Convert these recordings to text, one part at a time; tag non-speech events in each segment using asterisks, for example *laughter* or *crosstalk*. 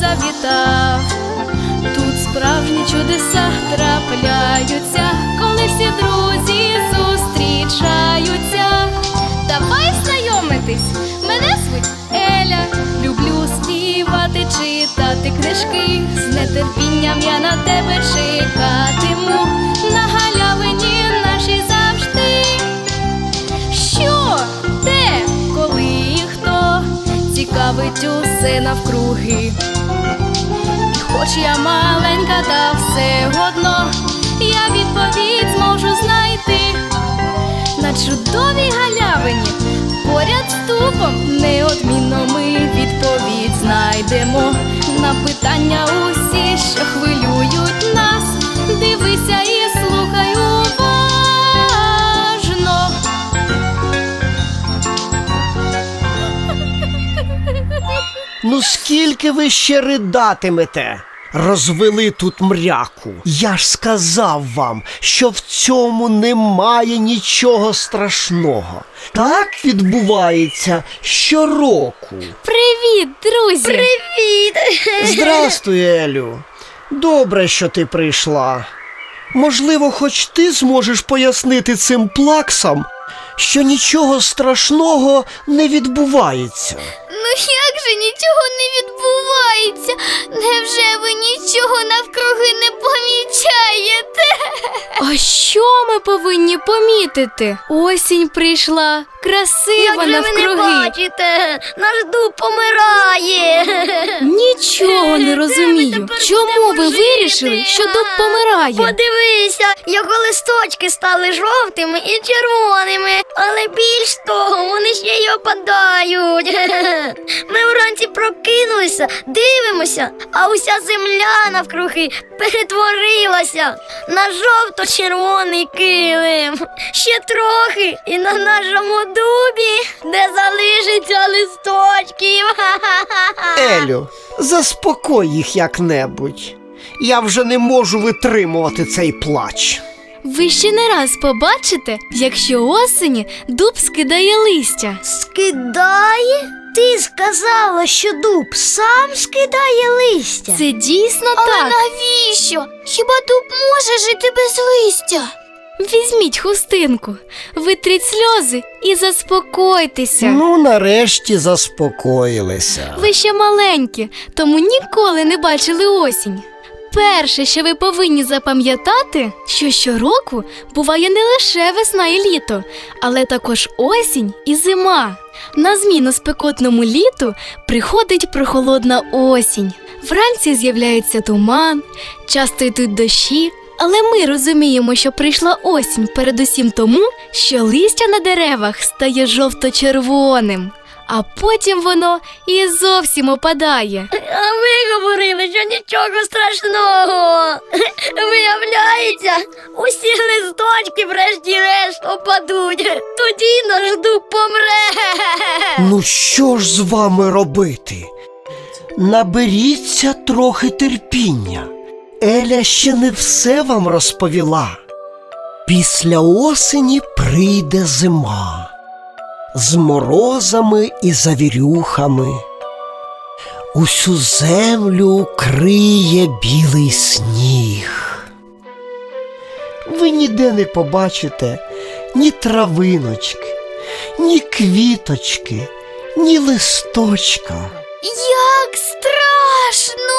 завітав. Тут справжні чудеса трапляються, коли всі друзі зустрічаються. Давай знайомитись, мене звуть Еля. Люблю співати, читати книжки. З нетерпінням я на тебе чекатиму. На галявині нашій завжди. Що, де, коли і хто цікавить усе навкруги. І хоч я маленька, та все одно я відповідь зможу знайти на чудовій галявині. Поряд з тупом неодмінно ми відповідь знайдемо на питання усі, що хвилюють нас. Дивися і Ну скільки ви ще ридатимете? Розвели тут мряку. Я ж сказав вам, що в цьому немає нічого страшного. Так відбувається щороку. Привіт, друзі! Привіт! *laughs* Здрастуй, Елю. Добре, що ти прийшла. Можливо, хоч ти зможеш пояснити цим плаксам, що нічого страшного не відбувається. Ну як же нічого не відбувається? Невже ви нічого навкруги не помічаєте? А що ми повинні помітити? Осінь прийшла, красива навкруги. бачите? Наш дуб помирає. Нічого не розумію. тепер Чому ви вирішили, що дуб помирає? Подивися, його листочки стали жовтими і червоними, але більш того, вони ще й опадають. Вранці прокинулися, дивимося, а уся земля навкруги перетворилася на жовто-червоний килим. Ще трохи і на нашому дубі, де залишиться листочків. Елю, заспокой їх як-небудь. Я вже не можу витримувати цей плач. Ви ще не раз побачите, якщо осені дуб скидає листя. Скидає? Ти сказала, що дуб сам скидає листя. Це дійсно Але так. навіщо? Хіба дуб може жити без листя? Візьміть хустинку, витріть сльози і заспокойтеся. Ну, нарешті заспокоїлися. Ви ще маленькі, тому ніколи не бачили осінь. Перше, що ви повинні запам'ятати, що щороку буває не лише весна і літо, але також осінь і зима. На зміну спекотному літу приходить прохолодна осінь. Вранці з'являється туман, часто йдуть дощі, але ми розуміємо, що прийшла осінь передусім тому, що листя на деревах стає жовто-червоним, а потім воно і зовсім опадає. А ви говорили, що нічого страшного. Виявляється, усі листочки врешті-решт опадуть. Тоді наш дуб помре. Ну що ж з вами робити? Наберіться трохи терпіння. Еля ще не все вам розповіла. Після осені прийде зима з морозами і завірюхами. Усю землю криє білий сніг. Ви ніде не побачите ні травиночки, ні квіточки, ні листочка. Як страшно!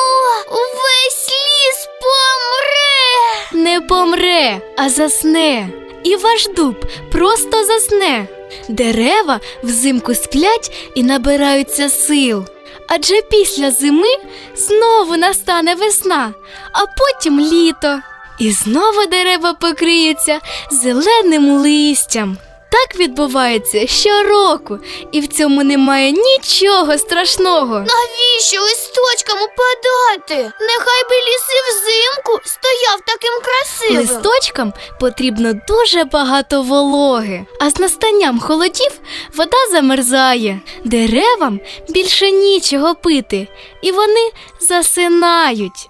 Увесь ліс помре. Не помре, а засне. І ваш дуб просто засне. Дерева взимку сплять і набираються сил. Адже після зими знову настане весна, а потім літо. І знову дерева покриються зеленим листям. Так відбувається щороку, і в цьому немає нічого страшного. Навіщо листочкам упадати? Нехай би ліси взимку стояв таким красивим. Листочкам потрібно дуже багато вологи, а з настанням холодів вода замерзає. Деревам більше нічого пити, і вони засинають.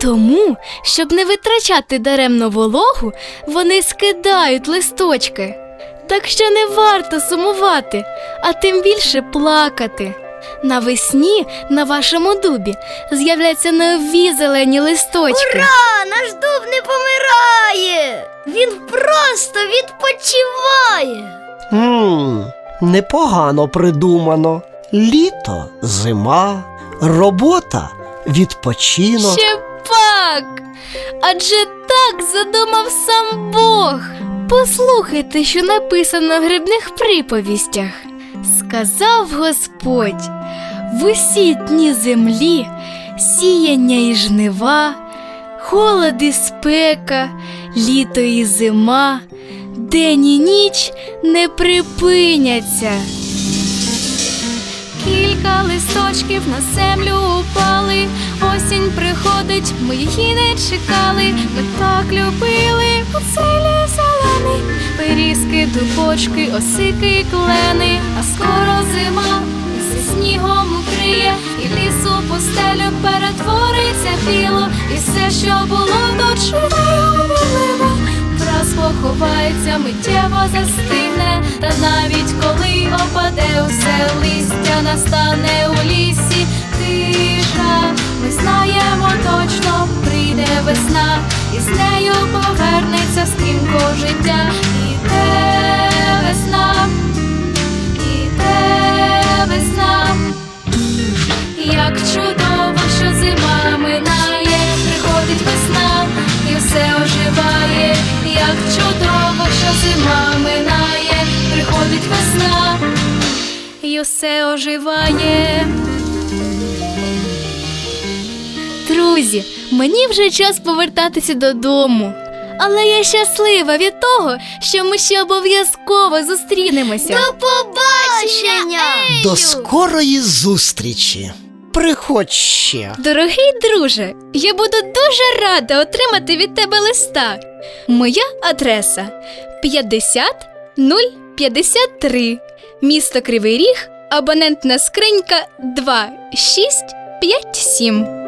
Тому, щоб не витрачати даремно вологу, вони скидають листочки. Так що не варто сумувати, а тим більше плакати. Навесні на вашому дубі з'являться нові зелені листочки. Ура! Наш дуб не помирає! Він просто відпочиває. Хм, непогано придумано. Літо, зима, робота, відпочинок. Ще пак! Адже так задумав сам Бог. Послухайте, що написано в грибних приповістях. Сказав Господь: в усі дні землі сіяння і жнива, холод і спека, літо і зима, день і ніч не припиняться. Кілька листочків на землю упали, осінь приходить, ми її не чекали, ми так любили оцелі зелений, пирізки, дубочки, осики, клени, а скоро зима все снігом укриє, і лісу пустелю перетвориться біло, і все, що було тут швидко Враз поховається, миттєво застигне, та навіть коли опаде усе листя, настане у лісі тиша. Ми знаємо точно, прийде весна, і з нею повернеться стрімко життя. Як чудово, що зима минає, приходить весна і все оживає. Друзі, мені вже час повертатися додому. Але я щаслива від того, що ми ще обов'язково зустрінемося. До побачення! До скорої зустрічі. Приходь ще. Дорогий друже, я буду дуже рада отримати від тебе листа. Моя адреса 50053, місто Кривий Ріг, абонентна скринька 2657.